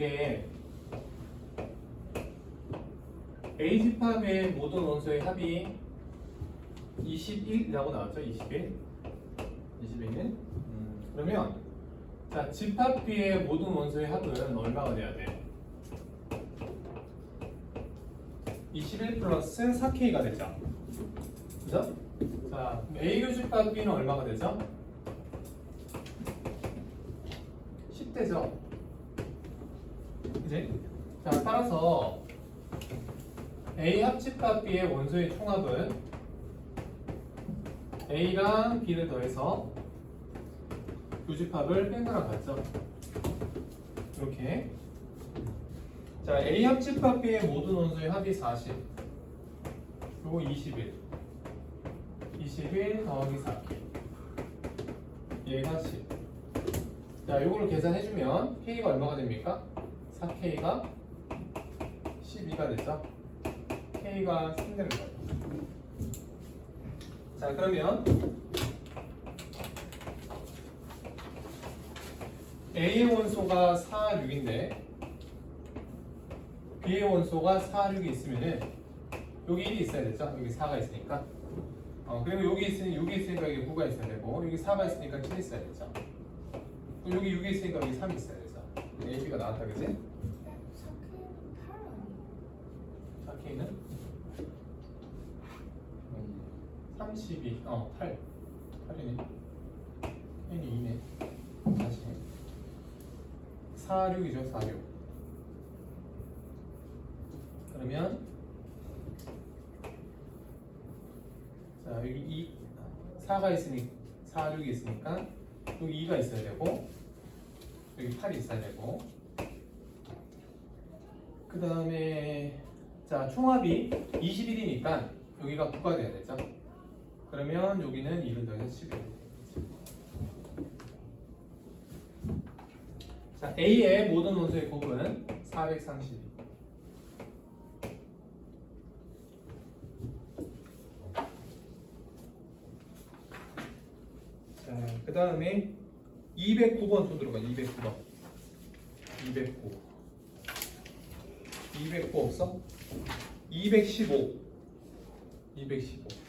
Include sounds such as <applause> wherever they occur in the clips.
게 A 집합의 모든 원소의 합이 21이라고 나왔죠? 21. 21. 음, 그러면 자 집합 B의 모든 원소의 합은 얼마가 돼야 돼? 21 플러스 4K가 되죠. 그죠? 자, A 교집합 B는 얼마가 되죠? 10대죠. 그지? 자, 따라서 A 합집합 B의 원소의 총합은 A랑 B를 더해서 교집합을 뺀 거랑 같죠? 이렇게. 자, A 합집합 B의 모든 원소의 합이 40. 그리고 21. 21 더하기 4K. 얘가 10. 자, 요거를 계산해주면 K가 얼마가 됩니까? 4K가 12가 되죠? K가 3 되는 거예요. 자, 그러면 A의 원소가 4, 6인데 B의 원소가 4, 6이 있으면은 여기 1이 있어야 되죠? 여기 4가 있으니까 어, 그리고 여기 있으니 6이 있으니까 여기 9가 있어야 되고 여기 4가 있으니까 7이 있어야 되죠 여기 6이 있으니까 여기 3이 있어야 되죠 A, B가 나왔다 그지? 사케는? 8 아니에요? 4K는 32, 어, 8 8이네. N이 2네. 다시. 4, 6이죠 4, 6 그러면 자 여기 2 4가 있으니 4, 6이 있으니까 여기 2가 있어야 되고 여기 8이 있어야 되고. 그 다음에 자 총합이 21이니까 여기가 9가 돼야 되죠. 그러면 여기는 2를 더해서 11이. 되겠지 자 A의 모든 원소의 곱은 432 자, 그 다음에 209번 손 들어가 209번. 209 209 없어? 215 215 215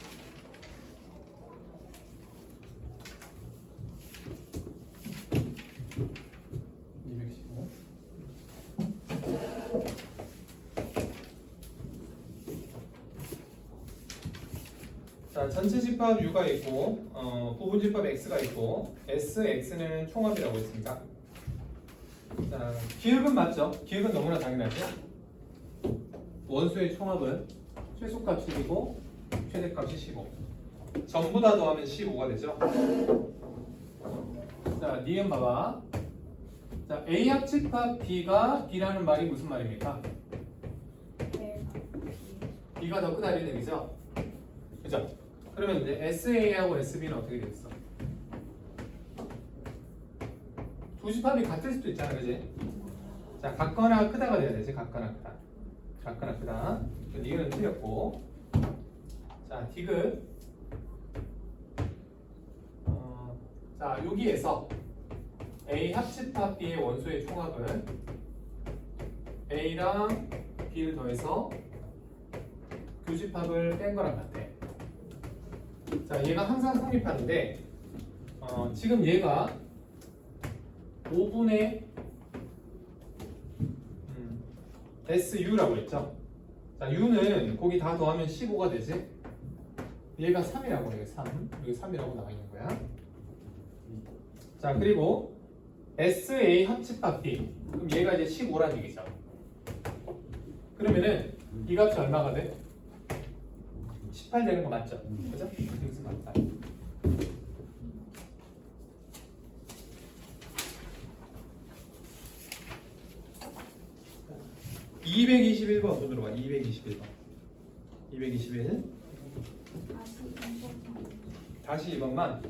자, 전체 집합 U가 있고 어, 부분 집합 X가 있고 S, X는 총합이라고 했습니다. 자, 기억은 맞죠? 기억은 너무나 당연하죠? 원수의 총합은 최소값 10이고 최대값이 15. 전부 다 더하면 15가 되죠? 자, 니은 봐봐. 자, A 합집합 B가 B라는 말이 무슨 말입니까? 네 B가 더 크다는 얘기죠? 그죠? 그러면 이제 SA하고 SB는 어떻게 되겠어? 두 집합이 같을 수도 있잖아, 그지? 자, 같거나 크다가 돼야 되지, 같거나 크다. 같거나 크다. 니은 틀렸고. 자, 디귿. 어, 자, 여기에서 A 합집합 B의 원소의 총합은 A랑 B를 더해서 교집합을 뺀 거랑 같아. 자, 얘가 항상 성립하는데 어, 지금 얘가 5분의 음, SU라고 했죠. 자, U는 거기 다 더하면 15가 되지. 얘가 3이라고 해. 3. 여기 3이라고 나와 있는 거야. 자, 그리고 SA 합집합 B. 그럼 얘가 이제 15란 얘기죠. 그러면은 이 값이 얼마가 돼? 18 되는 거 맞죠? 그죠? 여기서 맞다. (221번) 손으로 가 (221번) (221) 다시 인버터 다시 이번만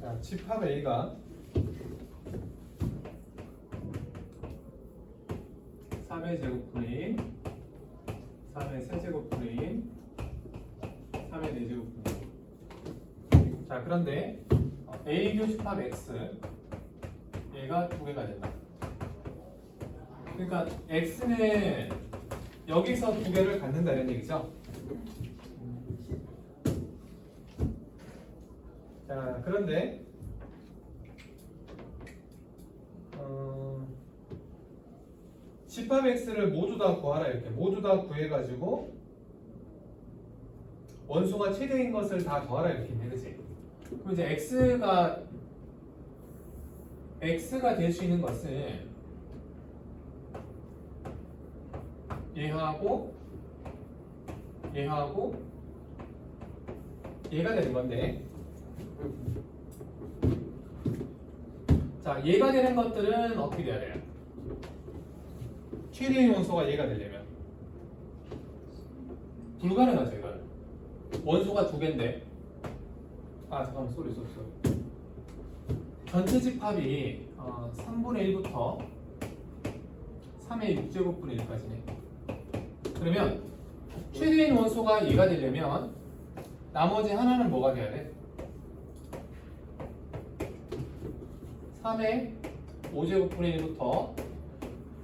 자, 집합 A가 3의 제곱분의 1 3의 세제곱분의 1 3의 4제곱분의 1자 그런데 어, A 교집합 X 얘가 두 개가 된다. 그러니까 X는 여기서 두 개를 갖는다는 얘기죠? 자 그런데 18x를 모두 다 구하라 이렇게. 모두 다 구해가지고 원소가 최대인 것을 다 구하라 이렇게 있네 그지 그럼 이제 x가 x가 될 수 있는 것은 얘하고 얘하고 얘가 되는 건데. 자 얘가 되는 것들은 어떻게 돼야 돼요? 최대의 원소가 얘가 되려면? 불가능하죠 이거는. 원소가 두 개인데. 아 잠깐만 쏘리 쏘리 쏘리 전체 집합이 어, 3분의 1부터 3의 6제곱분의 1까지네. 그러면 최대인 원소가 얘가 되려면 나머지 하나는 뭐가 돼야 돼? 3의 5제곱분의 1부터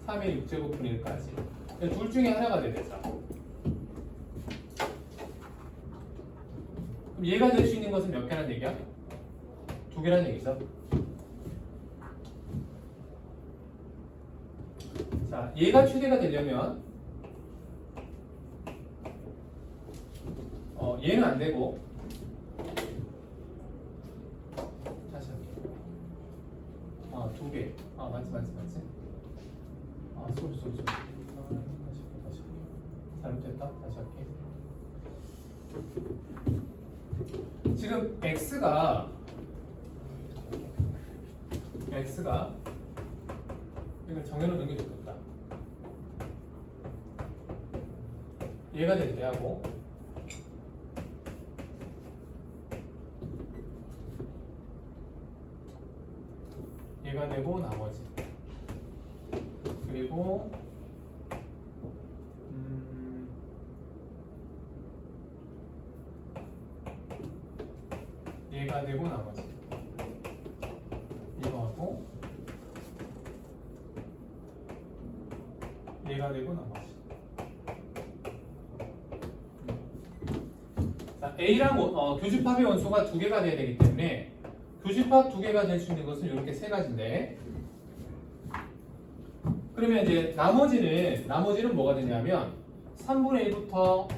3의 6제곱분의 1까지 둘 중에 하나가 되죠 그럼 얘가 될 수 있는 것은 몇 개란 얘기야? 두 개란 얘기죠? 자 얘가 최대가 되려면 어, 얘는 안 되고 다시 할게요. 아, 두 개. 아, 맞지, 맞지, 맞지. 아, 소리, 소리, 소리. 아, 다시, 다시. 잘못했다. 다시 할게. 지금 x가 x가 이걸 정해놓는 게 좋겠다. 얘가 될 때 하고 얘가 되고 나머지 그리고 음, 얘가 되고 나머지. 이거 하고 얘가 되고 나머지. 자 A랑 원- 어, 교집합의 원소가 두 개가 돼야 되기 때문에 교집합 두 개가 될 수 있는 것은 이렇게 세 가지인데 그러면 이제 나머지는 나머지는 뭐가 되냐면 3분의 1부터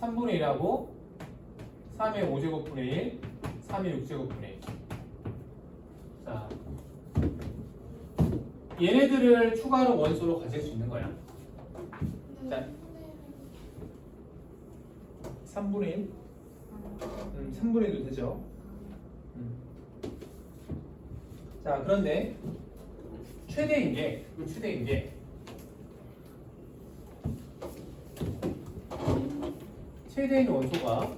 3분의 1하고 3의 5제곱분의 1, 3의 6제곱분의 1. 자, 얘네들을 추가로 원소로 가질 수 있는 거야. 자. 3분의 1? 음, 3분의 1도 되죠. 음. 자, 그런데 최대인 게, 그 최대인 게 최대인 원소가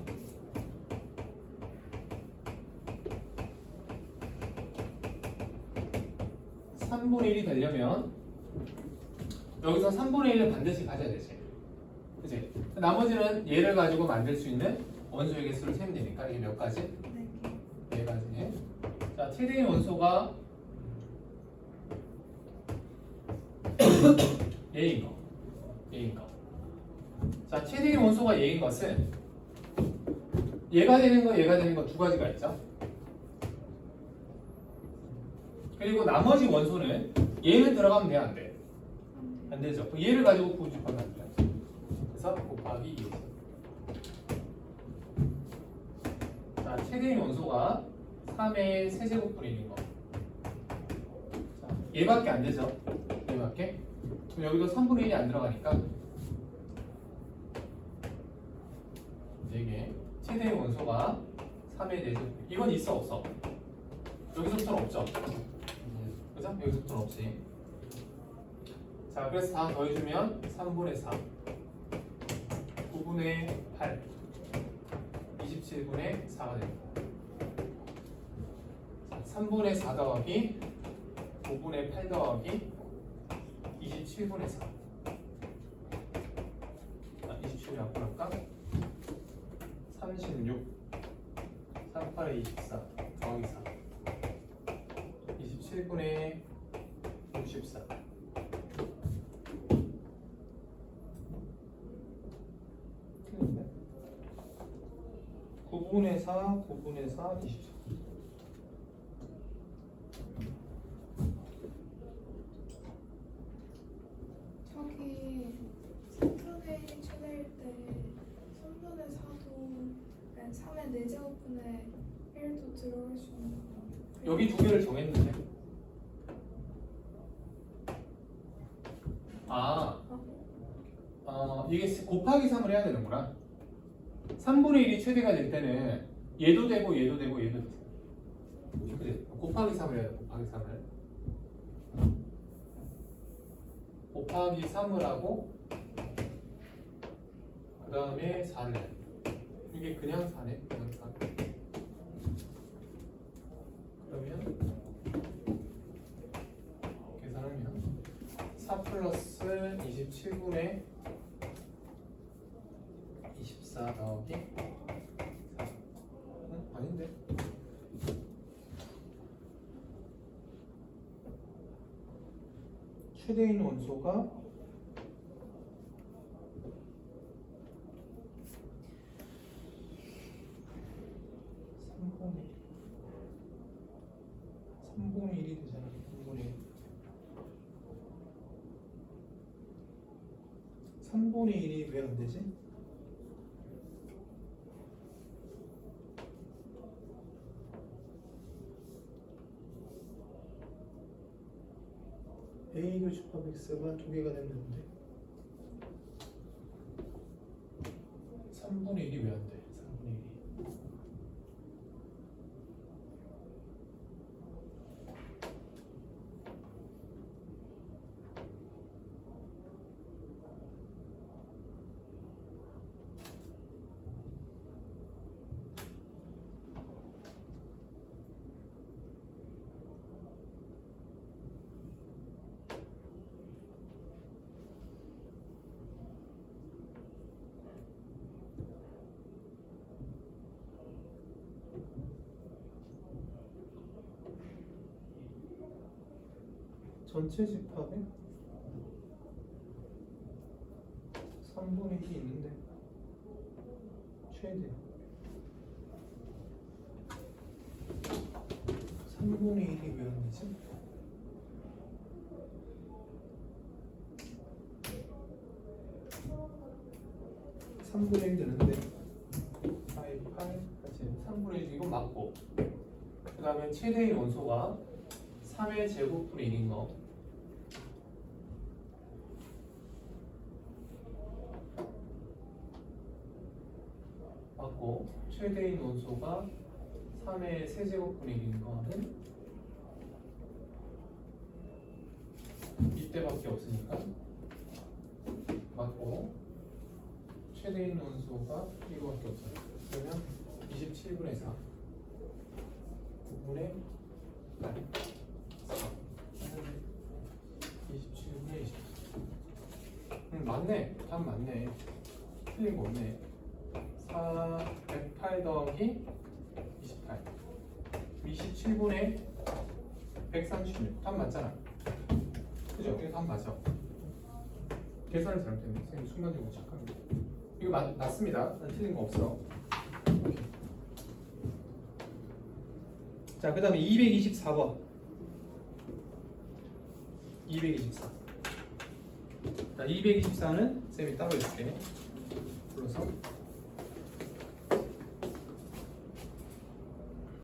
삼분의 1이 되려면 여기서 3분의 1을 반드시 가져야 되지. 그치? 나머지는 얘를 가지고 만들 수 있는 원소의 개수를 세면 되니까 이게 몇 가지? 네 가지. 자, 최대인 원소가 <coughs> 얘인 거. 얘인 거. 자, 최대인 원소가 얘인 것은 얘가 되는 거, 얘가 되는 거 두 가지가 있죠. 그리고 나머지 원소는 얘는 들어가면 돼, 안 돼? 안 되죠. 그럼 얘를 가지고 안 돼요. 그래서 곱하기 2. 자, 최대인 원소가 3의 세제곱분의 거. 자, 얘밖에 안 되죠. 얘밖에. 그럼 여기도 3분의 1이 안 들어가니까 4개. 최대인 원소가 3의 4제곱. 이건 있어 없어? 여기서부터는 없죠. 그죠? 여기서부터는 없지. 자, 그래서 다 더해주면 3분의 4, 9분의 8, 27분의 4가 됩니다. 자, 3분의 4 더하기 5분의 8 더하기 27 27분의 4. 아, 27이 앞으로 할까? 36. 38에 24. 더하기 4. 27분의 64. 틀린데? 9분의 4, 9분의 4, 24. 저기 3분의 1이 최대일 때 3분의 4도 3의 4제곱분의 1도 들어갈 수 있는 거 여기 두 개를 정했는데. 아, 어, 이게 곱하기 3을 해야 되는구나. 3분의 1이 최대가 될 때는 얘도 되고 얘도 되고 얘도 되고. 그래, 곱하기 3을 해야 돼. 곱하기 3을. 곱하기 3을 하고 그 다음에 4를 해. 이게 그냥 4네. 그냥 4. 그러면 4 플러스 27분의 24 더하기 4 응? 아닌데 최대인 원소가 삼분의 3분의 1이 되잖아. 3분의 1. 3분의 1이 왜 안 되지? A 교집합 X가 두 개가 됐는데 3분의 1이 왜 안 돼? 3분의 1이 전체 집합에 3분의 1이 있는데 최대. 3분의 1이 왜 안 되지? 삼분의1 되는데 4의 8 같이 3분의 1 이건 맞고. 그 다음에 최대인 원소가 3의 제곱분의 1인 거 맞고 최대인 원소가 3의 세제곱분의 1인 거는 이때밖에 없으니까 맞고 최대인 원소가 이거밖에 없어요. 그러면 27분의 4 9분의 8 27분의 24응 맞네. 답 맞네. 틀린 거 없네. 4 108 더하기 28 27분의 136 답 맞잖아. 그죠? 이거 답 맞아. 계산을 잘못했네. 선생님 순간적으로 착한 거 이거 맞, 맞습니다. 난 틀린 거 없어. 자, 그 다음에 224번. 224. 자, 224는 쌤이 따로 해줄게. 불러서